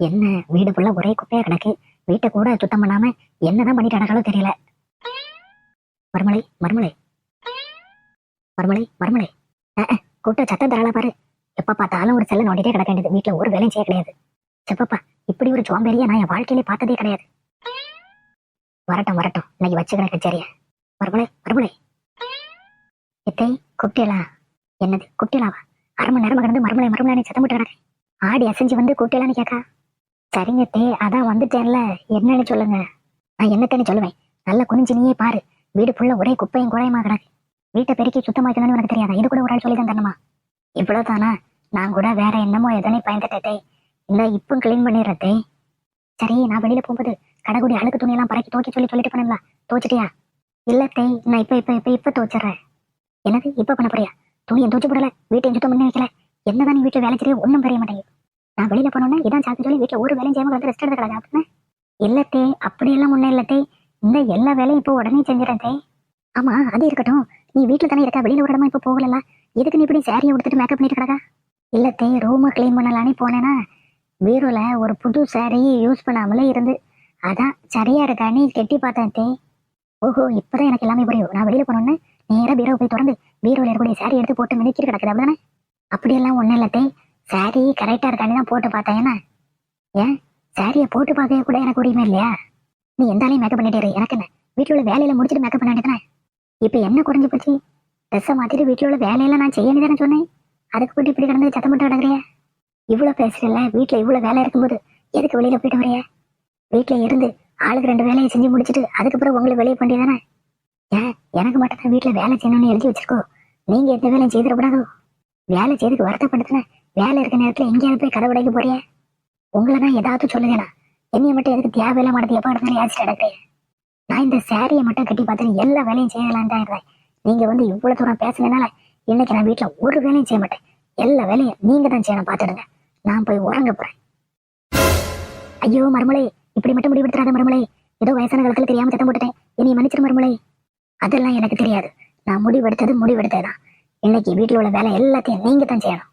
என்ன வீடு ஃபுல்லா ஒரே குப்பையா கிடக்கு? வீட்டை கூட சுத்தம் பண்ணாம என்னதான் பண்ணிட்டு நடக்காலோ தெரியல. மறுமலை மறுமலை மறுமலை மறுமலை அஹ், கூட்ட சத்தம் தரல பாரு. எப்ப பார்த்தாலும் ஒரு செல்ல நோண்டிட்டே கிடக்க வேண்டியது. வீட்டுல ஒரு வேலையும் செய்ய கிடையாது. செப்பப்பா இப்படி ஒரு சோம்பேறிய நான் என் வாழ்க்கையிலே பார்த்ததே கிடையாது. வரட்டும் வரட்டும். இன்னைக்கு வச்சுக்கிறேன் கச்சேரிய. மறுமலை மறுமலை எத்தை குட்டியலா என்னது குட்டியலாவா அரை மணி நேரம் கிடந்து மறுமலை மறுமலை சத்தம் போட்டு கிடக்கு. ஆடி அசைஞ்சு வந்து குட்டியலான்னு கேட்கா சரிங்க தே அதான் வந்துட்டேன்ல. என்னன்னு சொல்லுங்க. நான் என்னத்தேன்னு சொல்லுவேன். நல்ல குனிஞ்சு நீயே பாரு. வீடு ஃபுல்லா ஒரே குப்பையும் குறையுமா கிடக்கு. வீட்டை பெருக்கி சுத்தமாக்கணும்னு எனக்கு தெரியாதா? இது கூட ஒரு ஆள் சொல்லி தான் தரணுமா? இவ்வளவு தானா நான் கூட வேற என்னமோ எதனை பயந்துட்டே இந்த இப்போ கிளீன் பண்ணிடுறதே சரி நான் வெளியில போகும்போது கடைக்குடி அழுக்கு துணியெல்லாம் பறக்கி தோக்கி சொல்லி சொல்லிட்டு பண்ணல தோச்சிட்டியா இல்ல தேய் நான் இப்ப இப்ப இப்ப இப்ப தோச்சிடுறேன் என்னது இப்ப பண்ண போறியா? துணியை தோச்சு போடல. வீட்டையும் சுத்தம் பண்ணி வைக்கல. என்னதான் நீ வீட்டுல வேலை செய்ய ஒன்றும் தெரிய மாட்டேங்குது. நான் வெளியில போனோன்னா இதான் சாக்கு சொல்லி வீட்டுல ஒரு வேலையும் செய்யாம வந்து ரெஸ்ட் எடுத்து கிடக்கு அப்படின்னு இல்ல அப்படியெல்லாம் ஒண்ணும் இல்ல இந்த எல்லா வேலையும் இப்போ உடனே செஞ்சிடறேன் தே. ஆமா அது இருக்கட்டும். நீ வீட்டுல தானே இருக்க வெளியில ஒரு இடமா இப்ப போகல எதுக்கு நீ இப்படி சேரீயை உடுத்துட்டு மேக்கப் பண்ணிட்டு கிடக்கா? இல்ல தே ரூமை க்ளீன் பண்ணலான்னு போனேன்னா பீரோல ஒரு புது சாரி யூஸ் பண்ணாமலே இருந்து அதான் சரியா இருக்கான்னு கெட்டி பார்த்தேன் தே. ஓஹோ இப்பதான் எனக்கு எல்லாமே புரியும். நான் வெளியில போனோன்னே நேரா பீரோ போய் திறந்து பீரோல இருக்கக்கூடிய சாரி எடுத்து போட்டு மினிக்கிட்டு கிடக்குது அப்படிதானே? அப்படியெல்லாம் ஒண்ணும் இல்ல தே. சாரி கரெக்டா இருக்கான்னு தான் போட்டு பார்த்தேன். என்ன? ஏன்? சாரியை போட்டு பார்க்க கூட எனக்கு உரிமை இல்லையா? நீ எந்தாலையும் மேக்கப் பண்ணிட்டு எனக்கு என்ன? வீட்டுல உள்ள வேலையில முடிச்சுட்டு மேக்கப் பண்ணிட்டுனே இப்போ இப்ப என்ன குறைஞ்சு போச்சு? ட்ரெஸ்ஸை மாத்திட்டு வீட்டுல உள்ள வேலையெல்லாம் நான் செய்யணும் தானே சொன்னேன். அதுக்கு போட்டு இப்படி கிடந்து சத்தம் போட்டு கிடக்குறியா இவ்வளோ பேசுறல வீட்டுல இவ்வளவு வேலை இருக்கும்போது எதுக்கு வெளியில போயிட்டு வரையா வீட்டுல இருந்து ஆளுக்கு ரெண்டு வேலையை செஞ்சு முடிச்சிட்டு அதுக்கப்புறம் உங்களுக்கு வெளியே பண்ணிதானே ஏன்? எனக்கு மட்டும் தான் வீட்டுல வேலை செய்யணும்னு எழுதி வச்சிருக்கோ? நீங்க எந்த வேலையும் செய்திடக்கூடாதோ? வேலை செய்துக்கு வருத்தப்படுத்தினேன் வேலை இருக்க நேரத்துல எங்கேயாவது போய் கதை உடைக்க போறிய? உங்களை தான் ஏதாவது சொல்லுங்கண்ணா என்னைய மட்டும் எதுக்கு தேவையில்ல மாட்டது எப்போ இருந்தாலும் யாச்சிட்டு கிடக்குறேன் நான் இந்த சாரியை மட்டும் கட்டி பார்த்து எல்லா வேலையும் செய்யலான்னு தான் இருந்தேன். நீங்க வந்து இவ்வளோ தூரம் பேசுனதுனால இன்னைக்கு நான் வீட்டுல ஒரு வேலையும் செய்ய மாட்டேன். எல்லா வேலையும் நீங்கள் தான் செய்யணும் பார்த்துடுங்க. நான் போய் உறங்க போறேன். ஐயோ மறுமலை இப்படி மட்டும் முடிவெடுத்துறாத மறுமலை ஏதோ வயசான காலத்துல தெரியாம சத்தம் போட்டுட்டேன். என்னை மன்னிச்சிரு மருமலை அதெல்லாம் எனக்கு தெரியாது. நான் முடிவெடுத்தது முடிவெடுத்ததுதான். இன்னைக்கு வீட்டுல உள்ள வேலை எல்லாத்தையும் நீங்க தான் செய்யணும்.